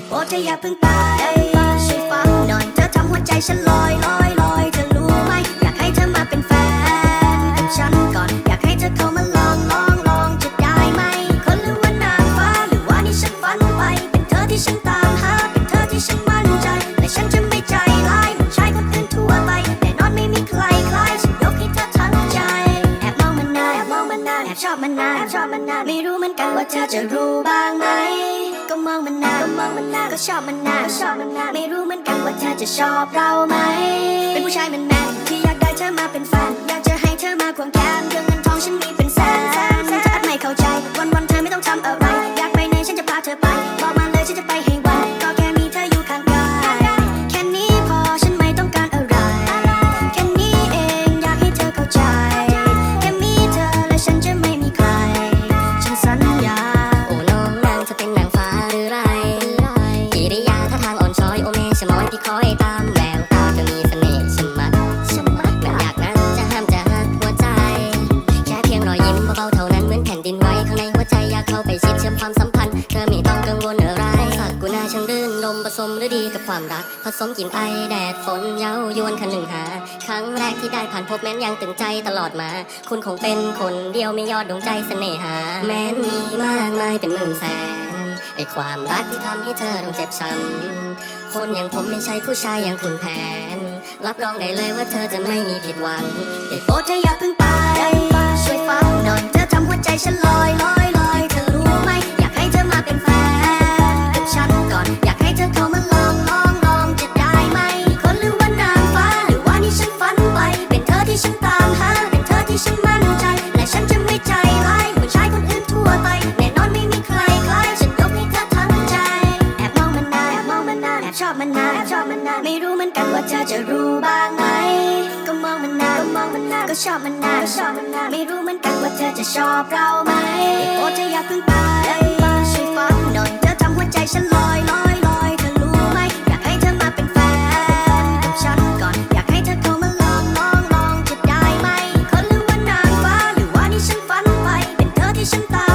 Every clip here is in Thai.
ดเธออย่าเพิ่งไปช่วยฟังหน่อยเธอทำหัวใจฉันลอยลอยลอยเธอรู้ไหมอยากให้เธอมาเป็นแฟนกับฉันก่อนอยากให้เธอเข้ามาลองลองลองจะได้ไหมคนหรือว่านางฟ้าหรือว่านี่ฉันฝันไป เป็นเธอที่ฉันตามหาเป็นเธอที่ฉันมั่นใจและฉันจะไม่ใจร้ายเหมือนชายคนอื่นทั่วไปแน่นอนไม่มีใครคล้ายฉันยกให้เธอทั้งใจแอบมองมันนานแอบมองมันนานแอบชอบมันนานแอบชอบมันนานไม่รู้เหมือนกันว่าเธอจะรู้บ้างไหม มองมันนาก็ชอบมันนาก็ชอบมันนาไม่รู้เหมือนกันว่าเธอจะชอบเราไหม อ่อนช้อยโอเมชะมอยที่คอยตามแววตาเธอมีเสน่ห์ชะมัดชะมัดมันอยากนั้นจะห้ามจะหักหัวใจ แค่เพียงรอยยิ้มเบาๆเท่านั้นเหมือนแผ่นดินไหวข้างในหัวใจอยากเข้าไปชิดเชื่อมความสัมพันธ์ เธอไม่ต้องกังวลอะไรสักกูน่าช่างรื่นลมผสมฤดีกับความรัก ผสมกลิ่นไอแดดฝนเย้ายวนคันหนึ่งหา ครั้งแรกที่ได้ผ่านพบแม้นยังตึงใจตลอดมา คุณคงเป็นคนเดียวไม่ยอดดวงใจเสน่หา แม้นมีมากมายเป็นหมื่นแสน ไอความรักที่ทำให้เธอต้องเจ็บช้ำคนอย่างผมไม่ใช่ผู้ชายอย่างคุณแผน รับรองได้เลยว่าเธอจะไม่มีผิดหวังได้โปรดเธออย่าเพิ่งไปช่วยฟังหน่อยเธอทำหัวใจฉัน นานไม่รู้เหมือนกันว่าเธอจะรู้บ้างไหมก็มองมันนานก็มองมันนานก็ชอบมันนานก็ชอบมันนานไม่รู้เหมือนกันว่าเธอจะชอบเราไหมได้โปรดเธออย่าเพิ่งไปช่วยฟังหน่อยเธอทำหัวใจฉันลอยลอยลอยเธอรู้ไหมอยากให้เธอมาเป็นแฟนกับฉันก่อนอยากให้เธอเข้ามาลองลองลองจะได้ไหมคนหรือว่านางฟ้าหรือว่านี่ฉันฝันไปเป็นเธอที่ฉันตาม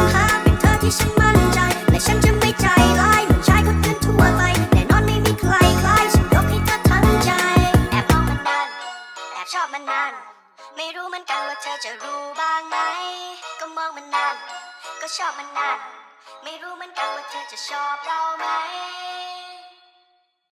มันนาน ไม่รู้เหมือนกันว่าเธอจะรู้บ้างไหม ก็มองมันนาน ก็ชอบมันนาน ไม่รู้เหมือนกันว่าเธอจะชอบเราไหม